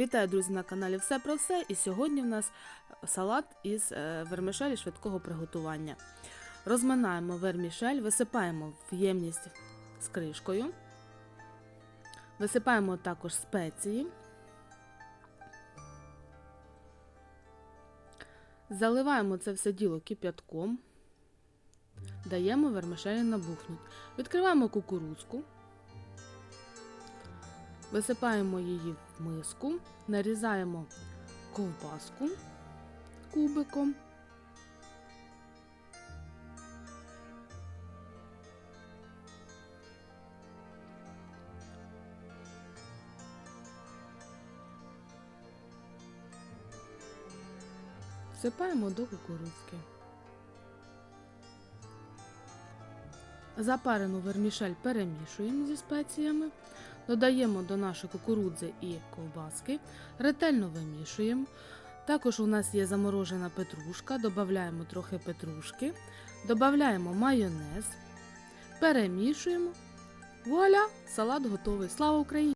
Вітаю, друзі, на каналі Все про все. І сьогодні в нас салат із е, вермішелі швидкого приготування. Розминаємо вермішель, висипаємо в ємність з кришкою, висипаємо також спеції, заливаємо це все діло кип'ятком, даємо вермішелі набухнути. Відкриваємо кукурудзку. Висипаємо її в миску, нарізаємо ковбаску кубиком. Всипаємо до кукурудзки. Запарену вермішель перемішуємо зі спеціями. Додаємо до нашої кукурудзи і ковбаски, ретельно вимішуємо. Також у нас є заморожена петрушка, додаємо трохи петрушки, додаємо майонез, перемішуємо. Вуаля! Салат готовий. Слава Україні!